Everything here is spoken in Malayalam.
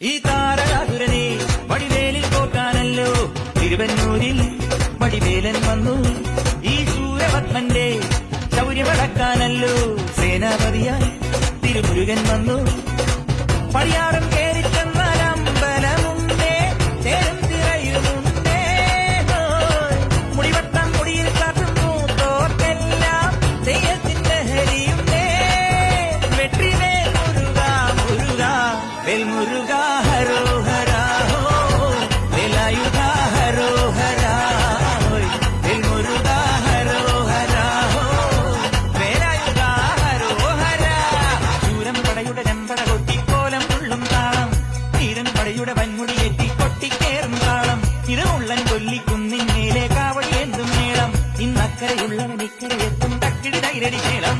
ഈ താരകാസുരനെ വടിവേലിൽ പോക്കാനല്ലോ തിരുവന്നൂരിൽ വടിവേലൻ വന്നു. ഈ സൂര്യപത്മന്റെ ശൗര്യമടക്കാനല്ലോ സേനാപതിയായി തിരുമുരുകൻ വന്നു. പടിയാറും വെൽ മുരുക ഹരോഹര വേലായുധ ഹരോഹര ഹോയ്. വെൽ മുരുക ഹരോഹര വേലായുധ ഹരോഹര ശൂരം പടയുടെ ചെമ്പട കൊട്ടിക്കോലം തുള്ളും താളം തീരൻ പടയുടെ വൻമുടിയേറ്റി കൊട്ടിക്കേറും താളം ഇരമുള്ളൻ കൊല്ലിക്കുന്നിൻ മേലെ കാവടി എന്തും മേളം ഇന്നക്കരയുള്ളവൻ ഇക്കരയെത്തും തക്കിടി തൈരടി മേളം